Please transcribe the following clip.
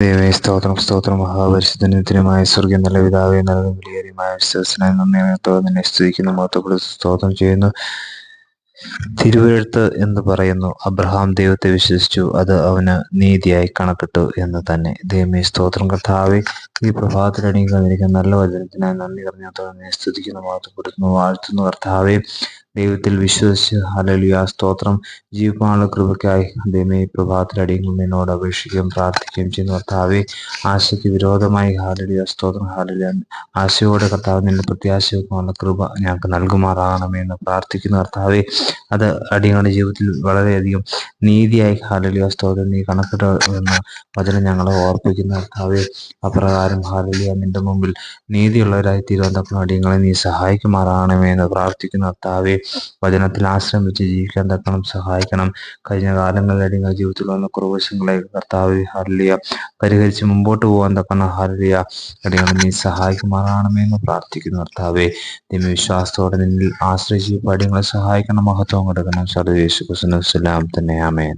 ദൈവമേ സ്തോത്രം സ്തോത്രം. മഹാപരിശുദ്ധനത്തിനുമായ സ്വർഗം നല്ല പിതാവേ നൽകും വിലയേറിയമായ വിശ്വാസനായി നന്ദിയോടെ നിന്നെ സ്തുതിക്കുന്നു മഹത്വപ്പെടുത്തി സ്തോത്രം ചെയ്യുന്നു. തിരുവെഴുത്ത് എന്ന് പറയുന്നു അബ്രഹാം ദൈവത്തെ വിശ്വസിച്ചു അത് അവന് നീതിയായി കണക്കിട്ടു എന്ന് തന്നെ. ദൈവമേ സ്തോത്രം. കർത്താവെ ഈ പ്രഭാതത്തിലണിയിൽ തന്നിരിക്കുന്ന നല്ല വചനത്തിനായി നന്ദി പറഞ്ഞത്തോടെ സ്തുതിക്കുന്നു മഹത്വപ്പെടുത്തുന്നു വാഴ്ത്തുന്നു. കർത്താവെ ദൈവത്തിൽ വിശ്വസിച്ച്. ഹലലിയ സ്തോത്രം. ജീവിക്കാനുള്ള കൃപയ്ക്കായി ദൈവമേ പ്രഭാതത്തിൽ അടിയങ്ങൾ നിന്നോട് അപേക്ഷിക്കുകയും പ്രാർത്ഥിക്കുകയും ചെയ്യുന്ന കർത്താവെ ആശയ്ക്ക് വിരോധമായി. ഹാലലിയ സ്തോത്രം. ഹാലലിയ ആശയോടെ കർത്താവ് നിന്റെ പ്രത്യാശ വെക്കാനുള്ള കൃപ ഞങ്ങൾക്ക് നൽകുമാറാകണമെന്ന് പ്രാർത്ഥിക്കുന്ന കർത്താവെ. അത് അടിയങ്ങളുടെ ജീവിതത്തിൽ വളരെയധികം നീതിയായി ഹാലലിയ സ്തോത്രം. നീ കണക്കിടുന്ന വചനം ഞങ്ങളെ ഓർപ്പിക്കുന്ന കർത്താവെ അപ്രകാരം ഹാലലിയ നിന്റെ മുമ്പിൽ നീതിയുള്ളവരായി തീരുവാൻ അടിയങ്ങളെ നീ സഹായിക്കുമാറാകണമെന്ന് പ്രാർത്ഥിക്കുന്ന കർത്താവെ വചനത്തിൽ ആശ്രയം വെച്ച് ജീവിക്കാൻ തക്കണം സഹായിക്കണം. കഴിഞ്ഞ കാലങ്ങളിൽ അടിയങ്ങൾ ജീവിതത്തിൽ വന്ന കുറവശങ്ങളെ കർത്താവ് ഹാലലിയ പരിഹരിച്ച് മുമ്പോട്ട് പോകാൻ തക്കണം ഹാലലിയ അടിയങ്ങൾ നീ സഹായിക്കുമാറാകണമെന്ന് പ്രാർത്ഥിക്കുന്നു കർത്താവെ. ദൈവവിശ്വാസത്തോടെ നിന്നിൽ ആശ്രയിച്ച് അടിയങ്ങളെ സഹായിക്കണം. മഹത്വം കൊടുക്കണം സർവേശു സ്ലാം തന്നെ. ആമേൻ.